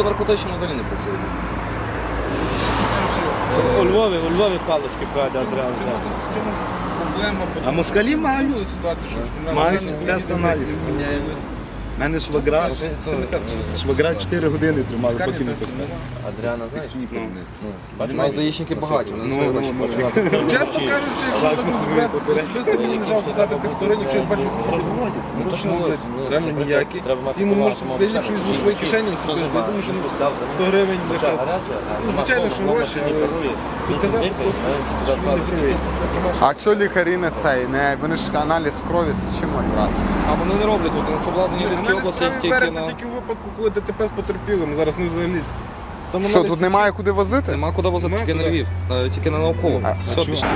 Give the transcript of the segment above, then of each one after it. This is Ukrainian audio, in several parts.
По наркотичному взагалі не працює. Чесно кажучи, У е, Львові, у Львові палочки в правда чому- одразу. в чому да. десь- в чому проблема? А москалі мають. ситуація, що Мають тест-аналіз. Міняємо. У мене швагра, не швагра 4 години тримали, поки не тесту поставили. Адріана, Тих сніпів. У нас даїшники багаті, вони Ну, свої ну, гроші ну. Чесно кажучи, якщо так особисто мені не жалко дати тих сторон, якщо я бачу Розводять. Ну, то що, ну, ну, реально ніякі. повагу, можуть тому дати візьму свої кишені особисто. Я думаю, що ну, 100 гривень, ну, звичайно, що гроші, але Діти, просто, що він не правий. А що лікарі не цей? Вони ж аналіз крові з чим мають брати? А вони не роблять тут, нас в області тільки на... тільки у випадку, коли ДТП з потерпілим. Зараз не взагалі. Там Що, тут немає куди возити? Нема куди возити, Нема тільки на куди. Львів, е, тільки на наукову. А, Все, а пішли.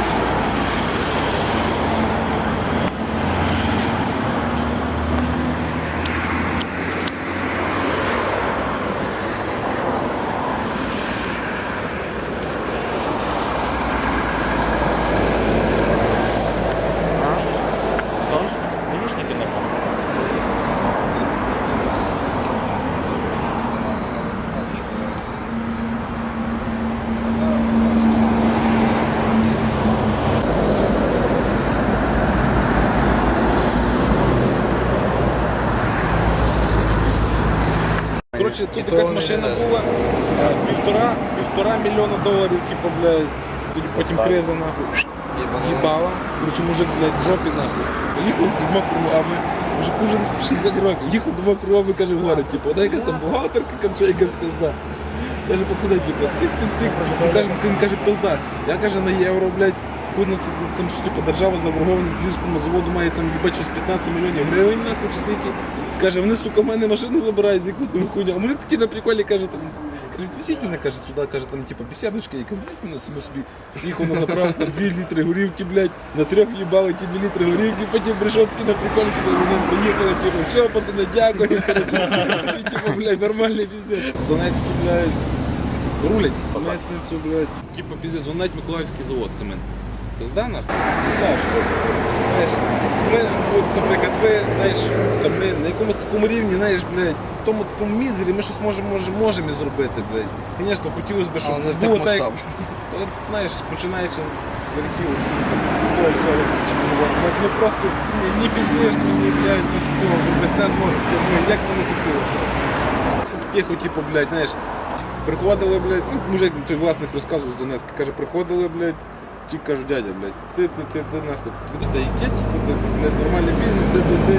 Даїшники нормально. Коротше, тут якась машина була, півтора, півтора мільйона доларів, типу, блядь, потім криза нахуй. Їбала. Коротше, мужик, блядь, в жопі нахуй. Їхав з двома кругами. Мужик уже десь 60 років. Їхав з двома кругами, каже, говорить, типу, вона якась там бухгалтерка, каже, якась пизда. Каже, пацани, типу, тик-тик-тик, типу, каже, він каже, пизда. Я каже, на євро, блядь, хуй там що, типу, держава заборгованість Львівському заводу має там, їбать, щось 15 мільйонів гривень, нахуй, чи скільки. Каже, вони, сука, в мене машину забирають з якусь там хуйню. А мужик такий на приколі, каже, там, Мене, каже, сюди, каже, там, типу, бесідочка, я кажу, «Блядь, мене собі собі. З'їхав на заправку, 2 літри горівки, блядь, на трьох їбали ті 2 літри горівки, потім прийшов такий на приколі, коли за ним приїхали, типу, все, пацани, дякую. Такий, типу, блядь, нормальний піздець. Донецький, блядь, рулять, митницю, блядь, типу, піздець, дзвонить Миколаївський завод, цемент. Пизда нахуй? Пизда, що це? Знаєш, ми, от, наприклад, ви, знаєш, там, ми на якомусь такому рівні, знаєш, блядь, в тому такому мізері ми щось можемо, може, можемо і зробити, блядь. Звісно, хотілося б, щоб Але не в було тих так, як-. От, знаєш, починаючи з верхів, з того всього, що ми говоримо, от ми просто ні, ні пізніше, ні, блядь, ні того зробити не зможемо, ми, як ми не хотіли. Все таких, от, типу, блядь, знаєш, приходили, блядь, ну, мужик, той власник розказував з Донецька, каже, приходили, блядь, ті кажу, дядя, блядь, ти, ти, ти, ти, нахуй, ти, ти, яке, ти, ти, блядь, нормальний бізнес, ти, ти, ти,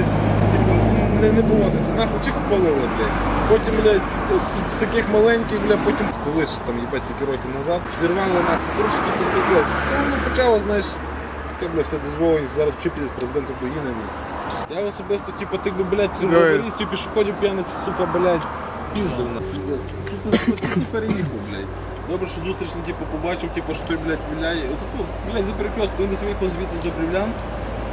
типу, не, не поводиться, нахуй, чик спалили, блядь. Потім, блядь, з, з, з таких маленьких, блядь, потім, колись, там, їбать, скільки років назад, взірвали, нахуй, пиздець. Все воно почало, знаєш, таке, блядь, все дозволеність, зараз взагалі піде президент України, блядь. Я особисто, типу, тих би, блядь, журналістів, пішоходів п'яних, сука, блядь, піздив на пиздець. Що ти, ти переїхав, блядь. Добре, що зустрічний, типу, побачив, типу, що той, блядь, виляє. Отут, от, блядь, за перекрестку, він десь виїхав звідси з Добрівлян.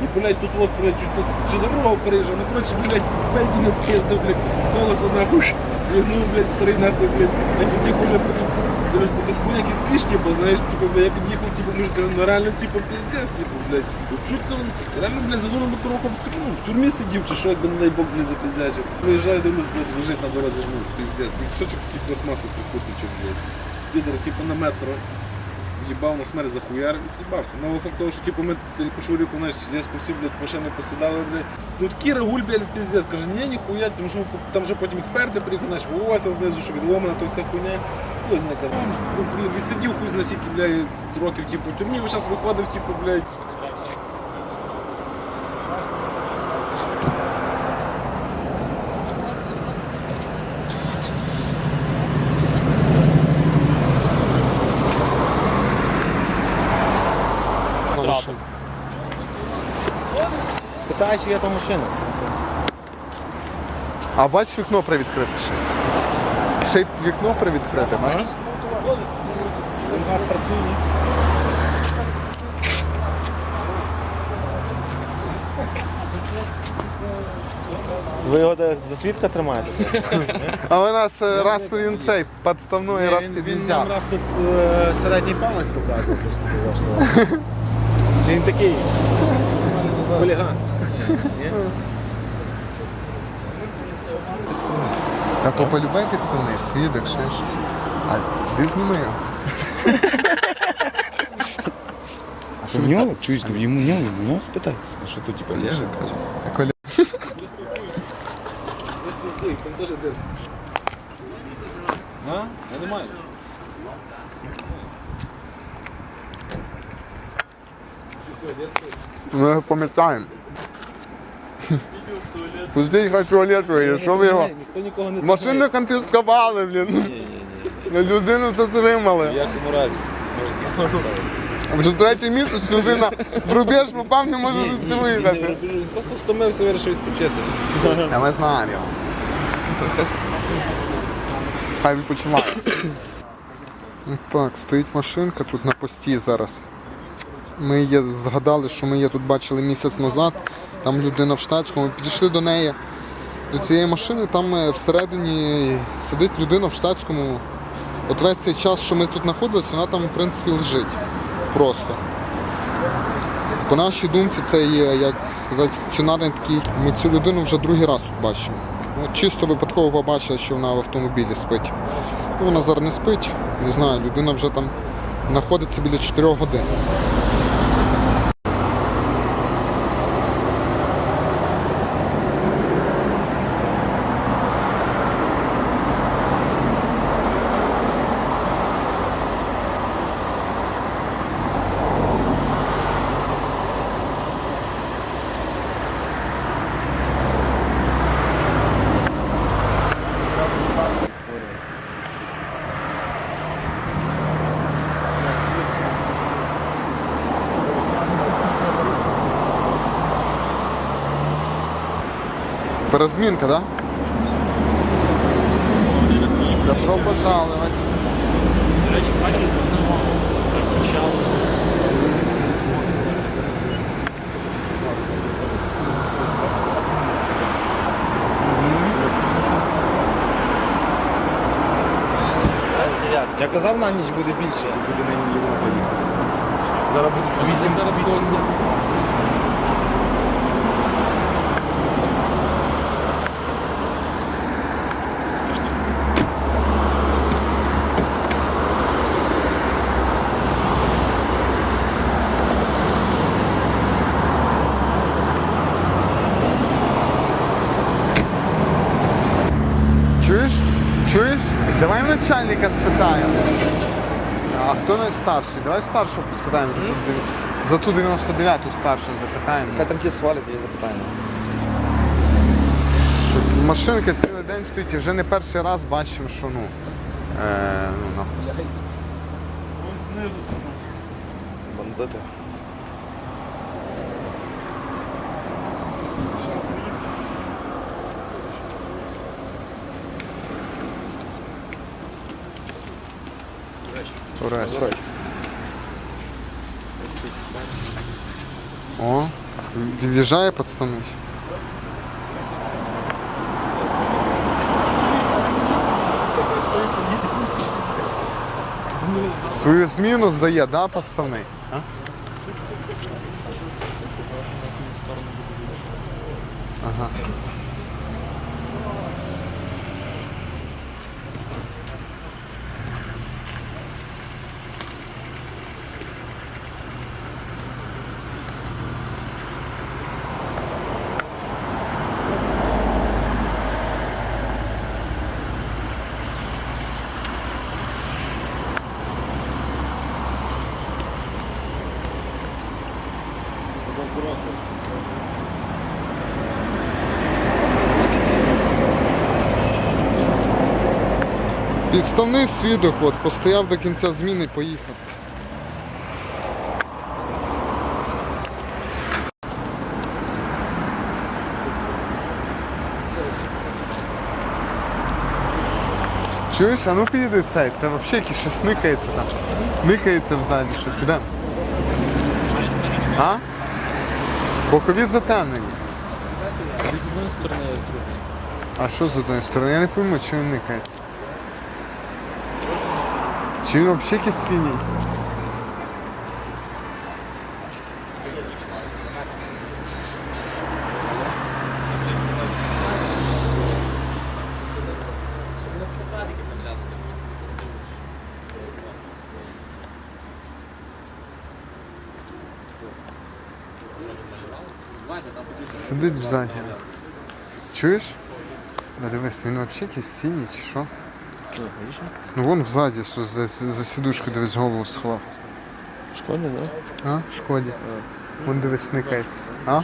І, блядь, тут от, блядь, чуть, чи дорогу переїжджав. Ну, коротше, блядь, блядь, мене пиздив, блядь, колесо, нахуй, зігнув, блядь, старий, нахуй, блядь. Я під'їхав вже, потім, дивлюсь, якийсь тріш, типу, знаєш, типу, я під'їхав, типу, каже, ну, реально, типу, пиздець, типу, блядь. От чуть ли, реально, блядь, за дуром кроком в в тюрмі сидів, чи що, якби, не дай Бог, блядь, запиздячив. Виїжджаю, дивлюсь, блядь, лежить на дорозі, жмут, пиздець. І кусочок такий пластмаси трикутничок, блядь. Підер, типу, на метро. Їбав на смерть захуяр і з'їбався. Ну, факт того, що типу, ми по Шуріку, знаєш, по всі, блядь, машини посідали, блядь. Ну такі регуль, блядь, піздець. Каже, ні, ніхуя, тому що там вже потім експерти приїхали, знаєш, волосся знизу, що відломана, то вся хуйня. Ось не каже. Ну, відсидів хуй на сіки, блядь, років, типу, тюрмі, зараз виходив, типу, блядь. Спитай, чи є там машина. А бачиш вікно привідкрите ще? Ще й вікно привідкрите, бачиш? Газ працює. Ви його де за свідка тримаєте? А у нас е, раз він цей підставної раз Він, він нам під'їжджав. раз тут е, середній палець показував просто. Чи він такий? Хуліган. підставник. Та то полюбе підставний, свідок, ще щось. А ти зніми його. А що В він нього, чуєш, йому в нього, в нього спитайте. А що тут, типу, Олежик каже. так, Коля? Свистовик, там теж дир. А? Я не маю. Ми його пам'ятаємо. Пустіть хай туалет що ви його? Ніхто нікого не Машину конфіскували, блін. Людину затримали. В якому разі? Вже третій місяць людина в рубеж попав, не може звідси Він не виїхати. просто стомився, вирішив відпочити. Та ми знаємо його. Хай відпочиває. Ну Так, стоїть машинка тут на пості зараз. Ми є, згадали, що ми її тут бачили місяць назад. Там людина в штатському. Ми підійшли до неї, до цієї машини, там е, всередині сидить людина в штатському. От весь цей час, що ми тут знаходилися, вона там, в принципі, лежить. Просто. По нашій думці, це є, як сказати, стаціонарний такий. Ми цю людину вже другий раз тут бачимо. Ну, чисто випадково побачили, що вона в автомобілі спить. Ну, вона зараз не спить, не знаю, людина вже там знаходиться біля 4 годин. Перезмінка? Да? Добро пожаловать. Я казав, на ніч буде більше, буде нині Європа їхати. Зараз будуть 8 зараз Чуєш? Чуєш? Давай в начальника спитаємо. Найстарший? Давай в старшого спитаємо за ту, за ту 99-ту старшу запитаємо. Хай там ті свалять, є запитання. Щоб Машинка цілий день стоїть і вже не перший раз бачимо, що ну, е, ну на пості. Бандити. Турецьк. О, від'їжджає підставний. Свою зміну здає, да, підставний? Ага. Підставний свідок, от, постояв до кінця зміни поїхав. Чуєш, а ну підійди цей, це взагалі якийсь щось никається там. Никається взаді щось, ідемо. А? Бокові затемнені. З одної сторони, а з другої. А що з одної сторони? Я не пойму, чи він никається. Чи вообще взагалі якийсь? Сидить в загі. Чуешь? Надо він взагалі вообще синій чи що? Ну вон взаді, що за, за сідушку дивись голову сховав. В школі, так? А? В шкоді. Вон дивись, сникається. А?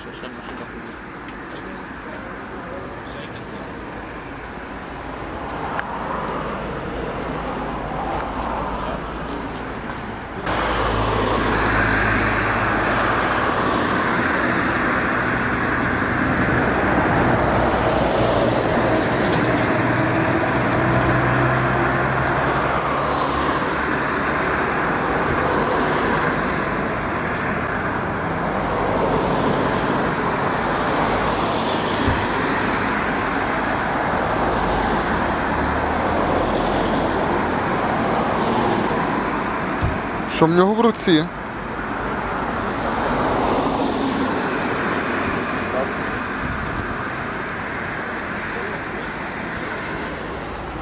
Що в нього в руці?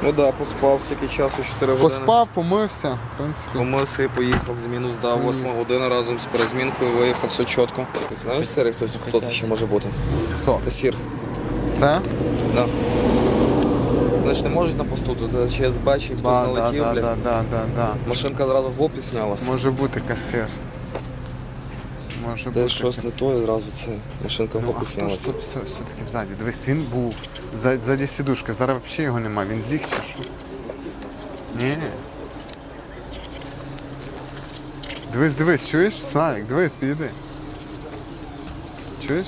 Ну да, поспав стільки часу, 4 години. Поспав, помився, в принципі. Помився і поїхав, зміну здав, 8 година разом з перезмінкою виїхав, все чітко. Знаєш, Сергій, хтось, хто це ще може бути? Хто? Касір. Це? Да. Вони ж не можуть на посту, тут чи СБ, чи хтось Да, да, налетів, да, блядь. да, да, да, да. Машинка зразу гоп і снялась. Може бути касир. Може Десь бути щось не касир. то, і зразу це машинка Ну, гоп а і хто ж снялась. тут все, все-таки взаді? Дивись, він був. За- Ззаді сідушки, зараз взагалі його нема, він ліг чи що? Ні. Дивись, дивись, чуєш? Славік, дивись, підійди. Чуєш?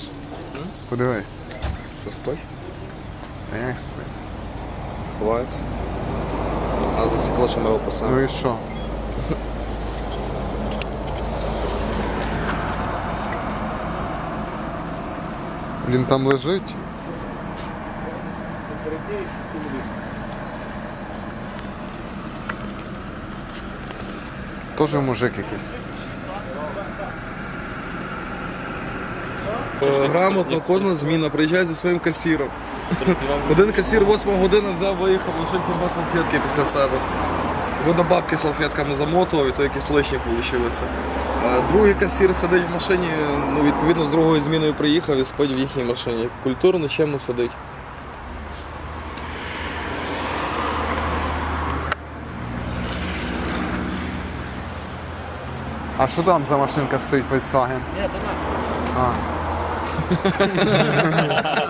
Подивись. Що спить? Та як спить? Ховається. А засікло, що ми його писали. Ну і що? Він там лежить. Тоже мужик якийсь. Грамотно, кожна зміна приїжджає зі своїм касіром. Один касір 8 година взяв, виїхав, лишив хіба салфетки після себе. Видно, бабки салфетками замотував, і то якісь лишні вийшли. Другий касір сидить в машині, ну, відповідно, з другою зміною приїхав і спить в їхній машині. Культурно, чемно сидить. А що там за машинка стоїть Volkswagen? Ні, то так. А.